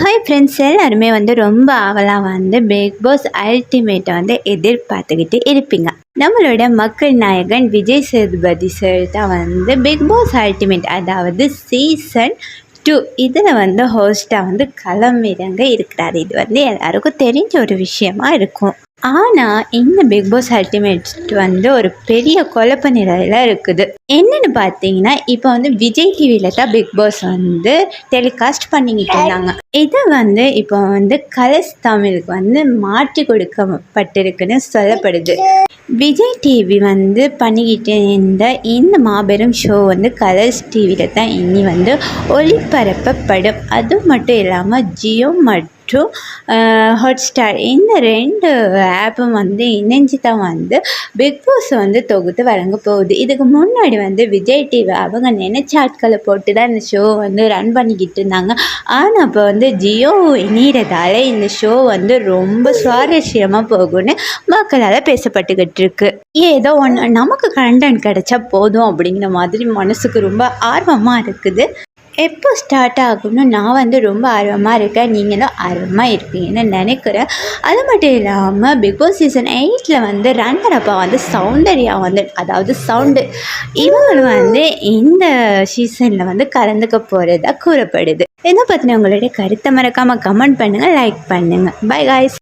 Hi friends எல்லாருமே வந்து ரொம்ப ஆவலாக வந்து பிக் பாஸ் அல்டிமேட்டை வந்து எதிர்பார்த்துக்கிட்டு இருப்பீங்க. நம்மளோட மக்கள் நாயகன் விஜய் சேதுபதி சார் தான் வந்து பிக் பாஸ் அல்டிமேட் அதாவது சீசன் டூ இதில் வந்து ஹோஸ்ட்டாக வந்து களமிறங்க இருக்கிறாரு. இது வந்து எல்லாருக்கும் தெரிஞ்ச ஒரு விஷயமா இருக்கும். ஆனால் இந்த பிக் பாஸ் அல்டிமேட் வந்து ஒரு பெரிய குழப்ப நிலையில் இருக்குது. என்னென்னு பார்த்தீங்கன்னா இப்போ வந்து விஜய் டிவியில் தான் பிக் பாஸ் வந்து டெலிகாஸ்ட் பண்ணிக்கிட்டு இருந்தாங்க. இது வந்து இப்போ வந்து கலர்ஸ் தமிழுக்கு வந்து மாற்றி கொடுக்கப்பட்டிருக்குன்னு சொல்லப்படுது. விஜய் டிவி வந்து பண்ணிக்கிட்டு இருந்த இந்த மாபெரும் ஷோ வந்து கலர்ஸ் டிவியில் தான் இனி வந்து ஒளிபரப்பப்படும். அது மட்டும் இல்லாமல் ஜியோ மற்றும் ஹாட்ஸ்டார் uh, இந்த ரெண்டு ஆப்பும் வந்து இணைஞ்சு தான் வந்து பிக் பாஸ் வந்து தொகுத்து வழங்க போகுது. இதுக்கு முன்னாடி வந்து விஜய் டிவி அவங்க நினைச்ச ஆட்களை போட்டு தான் இந்த ஷோ வந்து ரன் பண்ணிக்கிட்டு இருந்தாங்க. ஆனால் இப்போ வந்து ஜியோ இணையறதால இந்த ஷோ வந்து ரொம்ப சுவாரஸ்யமாக போகும்னு மக்களால் பேசப்பட்டுக்கிட்டு இருக்கு. ஏதோ ஒன்று நமக்கு கண்டென்ட் கிடைச்சா போதும் அப்படிங்கிற மாதிரி மனசுக்கு ரொம்ப ஆர்வமாக இருக்குது. எப்போ ஸ்டார்ட் ஆகும்னு நான் வந்து ரொம்ப ஆர்வமாக இருக்கேன். நீங்களும் ஆர்வமாக இருப்பீங்கன்னு நினைக்கிறேன். அது மட்டும் இல்லாமல் பிகாஸ் சீசன் எயிட்டில் வந்து ரன்னர் அப்பா வந்து சௌந்தர்யா வந்து அதாவது சவுண்டு இவங்களும் வந்து இந்த சீசனில் வந்து கலந்துக்க போகிறதா கூறப்படுது. இதை பற்றின உங்களுடைய கருத்தை மறக்காமல் கமெண்ட் பண்ணுங்கள் லைக் பண்ணுங்கள் பை காய்ஸ்